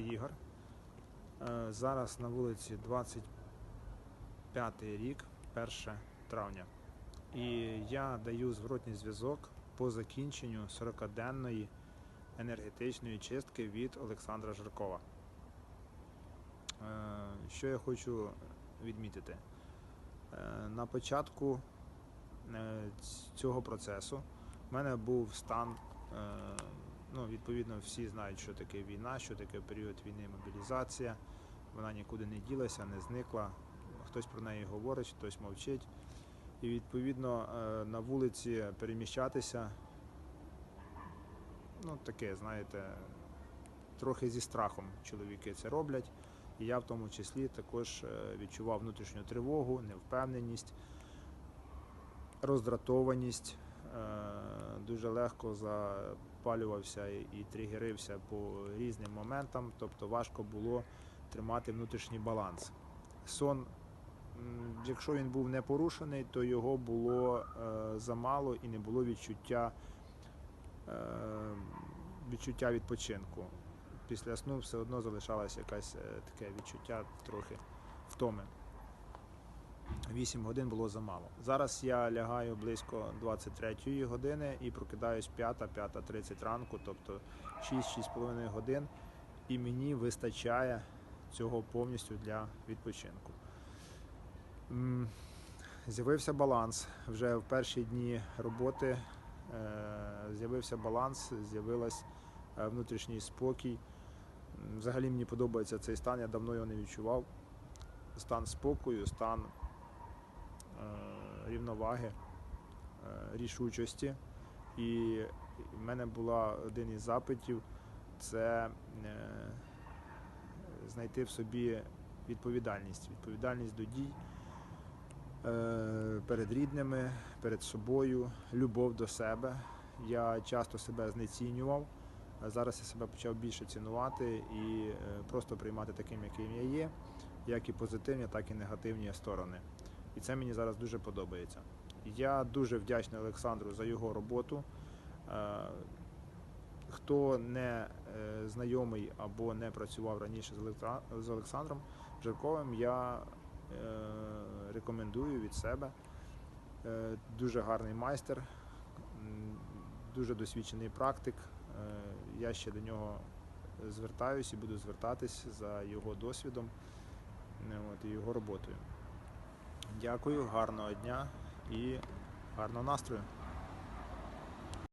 Ігор. Е, Зараз на вулиці 25 рік, 1 травня. І я даю зворотній зв'язок по закінченню 40-денної енергетичної чистки від Олександра Жаркова. Е, Що я хочу відмітити? Е, На початку цього процесу в мене був стан. Е, Ну, відповідно, всі знають, що таке війна, що таке період війни, мобілізація. Вона нікуди не ділася, не зникла. Хтось про неї говорить, хтось мовчить. І відповідно е, на вулиці переміщатися, ну таке, знаєте, трохи зі страхом чоловіки це роблять. І я в тому числі також е, відчував внутрішню тривогу, невпевненість, роздратованість. Дуже легко запалювався і і тригерився по різним моментам, тобто важко було тримати внутрішній баланс. Сон, якщо він був не порушений, то його було е, замало і не було відчуття, е, відчуття відпочинку. Після сну все одно залишалося якесь е, таке відчуття трохи втоми. 8 годин було замало. Зараз я лягаю близько 23 години і прокидаюсь 5-5.30 ранку, тобто 6-6,5 годин. І мені вистачає цього повністю для відпочинку. З'явився баланс. Вже в перші дні роботи е, з'явився баланс, з'явився внутрішній спокій. Взагалі мені подобається цей стан, я давно його не відчував. Стан спокою, стан е, рівноваги, е, рішучості. І в мене була один із запитів це е, знайти в собі відповідальність, відповідальність до дій е, перед рідними, перед собою, любов до себе. Я часто себе знецінював. Зараз я себе почав більше цінувати і е, просто приймати таким, яким я є, як і позитивні, так і негативні сторони. І це мені зараз дуже подобається. Я дуже вдячний Олександру за його роботу. Е, Хто не е, знайомий або не працював раніше з Олександром Жарковим, я е, рекомендую від себе. Дуже гарний майстер, дуже досвідчений практик. Я ще до нього звертаюсь і буду звертатись за його досвідом і його роботою. Дякую, гарного дня і гарного настрою.